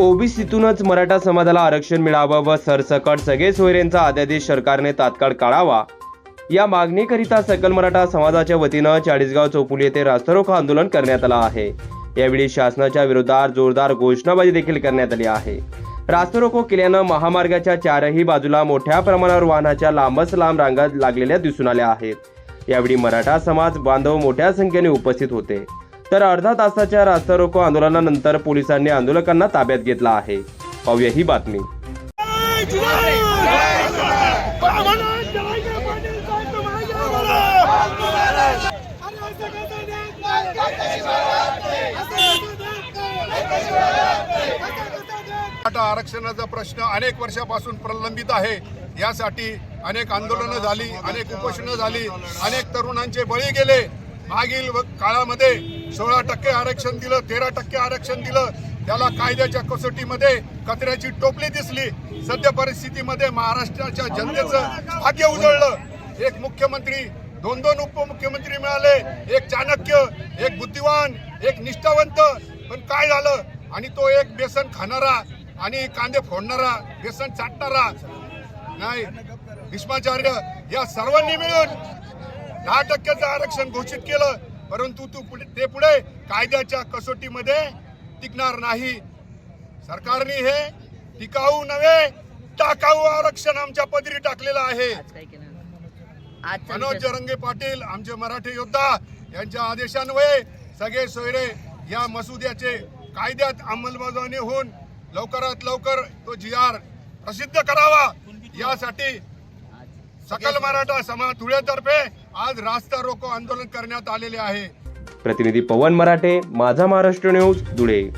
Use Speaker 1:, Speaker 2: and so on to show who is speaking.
Speaker 1: ओबीसीतूनच मराठा समाजाला आरक्षण मिळावं व सरसकट सगळे सोयऱ्यांचा अध्यादेश सरकारने तात्काळ काढावा. या मागणीकरिता सकल मराठा समाजाच्या वतीनं चाळीसगाव चौपुली येथे रास्तारोको आंदोलन करण्यात आलं आहे. यावेळी शासनाच्या विरोधात जोरदार घोषणाबाजी देखील करण्यात आली आहे. रास्तारोको केल्यानं महामार्गाच्या चारही बाजूला मोठ्या प्रमाणावर वाहनाच्या लांबच लांब रांगा लागलेल्या दिसून आल्या आहेत. यावेळी मराठा समाज बांधव मोठ्या संख्येने उपस्थित होते. तर अर्धा तासाच्या रास्ता रोको आंदोलनानंतर पोलिसांनी आंदोलकांना ताब्यात घेतला आहे. पाहूया ही बातमी.
Speaker 2: मराठा आरक्षणाचा प्रश्न अनेक वर्षापासून प्रलंबित आहे. यासाठी अनेक आंदोलनं झाली अनेक उपोषणं झाली अनेक तरुणांचे बळी गेले. मागील व- काळामध्ये सोळा टक्के आरक्षण दिलं तेरा टक्के आरक्षण दिलं. त्याला कायद्याच्या कसोटीमध्ये कचऱ्याची टोपली दिसली. सध्या परिस्थितीमध्ये महाराष्ट्राच्या जनतेचं भाग्य उजळलं. एक मुख्यमंत्री दोन दोन उपमुख्यमंत्री मिळाले. एक चाणक्य एक बुद्धिवान एक निष्ठावंत. पण काय झालं? आणि तो एक बेसन खाणारा आणि कांदे फोडणारा बेसन चाटणारा. नाही भीष्माचार्य या सर्वांनी मिळून दहा टक्क्याचं आरक्षण घोषित केलं. परंतु तू पुढे ते पुढे कायद्याच्या कसोटीमध्ये टिकणार नाही. सरकारने हे टिकाऊ नव्हे टाकाऊ आरक्षण आमच्या पदरी टाकलेलं आहे. मनोज जरंगे पाटील आमचे मराठी योद्धा यांच्या आदेशान्वये सगळे सोयरे या मसुद्याचे कायद्यात अंमलबजावणी होऊन लवकरात लवकर तो जी आर प्रसिद्ध करावा. यासाठी सकल मराठा समाज धुळेतर्फे आज रास्ता रोको आंदोलन करण्यात आलेले आहे.
Speaker 1: प्रतिनिधी पवन मराठे माझा महाराष्ट्र न्यूज धुळे.